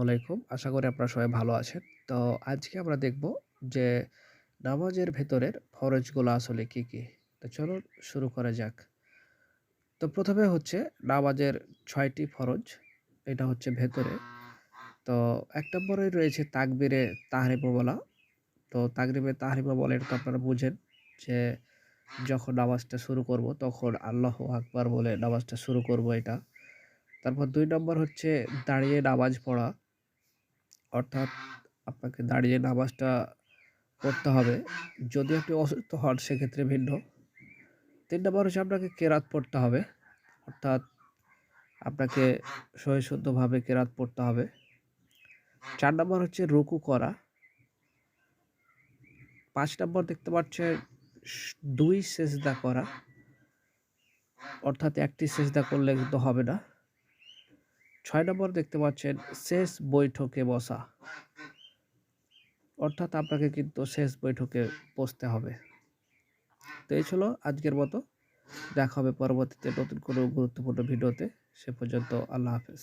আলাইকুম। আশা করি আপনারা সবাই ভালো আছেন। তো আজকে আমরা দেখব যে নামাজের ভেতরের ফরজগুলো আসলে কি, কি? তো চলুন শুরু করা যাক। তো প্রথমে হচ্ছে নামাজের ছয়টি ফরজ। এটা হচ্ছে ভেতরে। তো এক নম্বরে রয়েছে তাকবিরে তাহরিমা বলা। তো তাকরিবে তাহরিমা বলে এটা তো আপনারা বুঝেন যে যখন নামাজটা শুরু করব তখন আল্লাহ আকবার বলে নামাজটা শুরু করব এটা। তারপর দুই নম্বর হচ্ছে দাঁড়িয়ে নামাজ পড়া। অর্থাৎ আপনাকে দাঁড়িয়ে নামাজটা পড়তে হবে। যদি আপনি অসুস্থ হন, সেক্ষেত্রে ভিন্ন। তিন নম্বর হচ্ছে আপনাকে কেরাত পড়তে হবে। অর্থাৎ আপনাকে সহিশুদ্ধভাবে কেরাত পড়তে হবে। চার নম্বর হচ্ছে রুকু করা। পাঁচ নম্বর দেখতে পাচ্ছেন, দুই ২ সেজদা করা। অর্থাৎ একটি সেজদা করলে কিন্তু হবে না। ৬ নম্বর দেখতে পাচ্ছেন, শেষ বৈঠকে বসা। অর্থাৎ আপনাকে কিন্তু শেষ বৈঠকে বসতে হবে। তো এই ছিল আজকের মতো। দেখা হবে পরবর্তীতে নতুন কোনো গুরুত্বপূর্ণ ভিডিওতে। সে পর্যন্ত আল্লাহ হাফেজ।